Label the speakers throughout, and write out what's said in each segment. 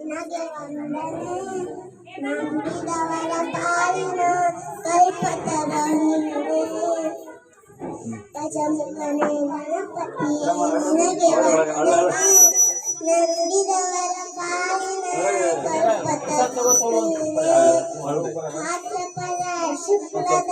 Speaker 1: ನಿನಗೆ ವಂದನೆ ನಂಬಿದವರ ಪಾಲಿನ ಕಲ್ಪತರ ನೀನೇ ಗಜಮುಖನೇ ಗಣಪತಿಯೇ ನಿನಗೆ ವಂದನೆ ನಂಬಿದವರ ಪಾಲಿನ ಕಲ್ಪತರ ನೀನೇ ಭಾದ್ರಪದ ಶುಕ್ಲದ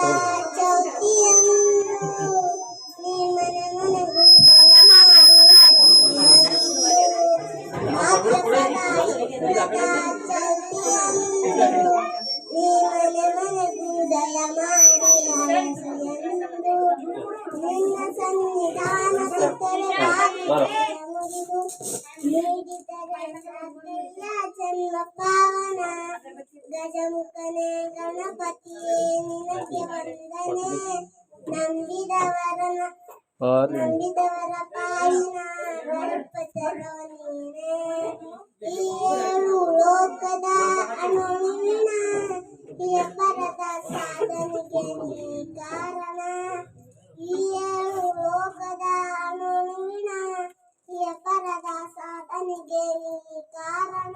Speaker 1: ಜನ್ಮ ಪಾವನ ಗಜಮುಖನೇ ಗಣಪತಿಯೇ ನಿನಗೆ ವಂದನೆ ನಂಬಿದವರನ ನಂಬಿದವರ ಪಾಲಿನ ಗಣಪತರೋ ನೀನೇ ಈ ಏಳು ಲೋಕದ ಅಣುವಿನ ಪರದ ಸಾಧನೆಗೆ ನೀ ಕಾರಣ ಈ ಏಳು ಲೋಕದ ಅಣುವಿನ ಪರದ ಸಾಧನೆಗೆ ನೀ ಕಾರಣ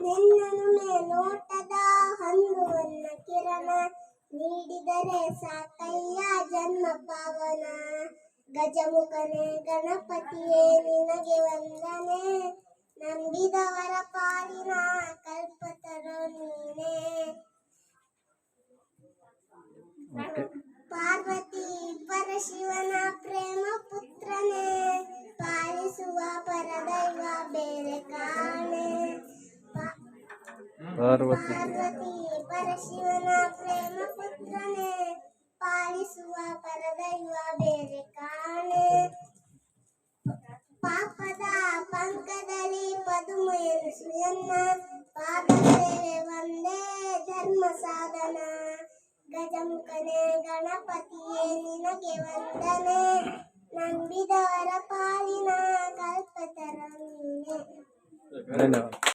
Speaker 1: ನಿನ್ನನು ಮೇಲೋಟದ ಹಂದುವನ್ನ ಕಿರಣ ನೀಡಿದರೆ ಸಾಕಯ್ಯ ಜನ್ಮ ಪಾವನ ಗಜಮುಖನೇ ಗಣಪತಿಯೇ, ನಿನಗೆ ವಂದನೆ. ನಂಬಿದವರ ಪಾಲಿನ ಕಲ್ಪತರ ನೀನೇ. ಪಾರ್ವತಿ ಪರಶಿವನ ಪ್ರೇಮ ಪುತ್ರನೇ. ಪಾಲಿಸುವ ಪರದೈವ ಬೇರೆ ಕಾಣೆ.
Speaker 2: ಪಾರ್ವತಿ.
Speaker 1: ಪರಶಿವನ ಪ್ರೇಮ ಪುತ್ರನೇ. ಪಾಲಿಸುವ ಪರದೈವ ಬೇರೆ ಪಂಕದಲ್ಲಿ ಪದುಮೆಯನ್ನು ಸುಯನ್ನ ಪಾದ ಸೇವೆ ಒಂದೇ ಧರ್ಮ ಸಾಧನ ಗಜಮುಖನೇ ಗಣಪತಿಯೇ ನಿನಗೆ ವಂದನೆ ನಂಬಿದವರ ಪಾಲಿನ ಕಲ್ಪತರ ನೀನೆ
Speaker 2: ಧನ್ಯವಾದ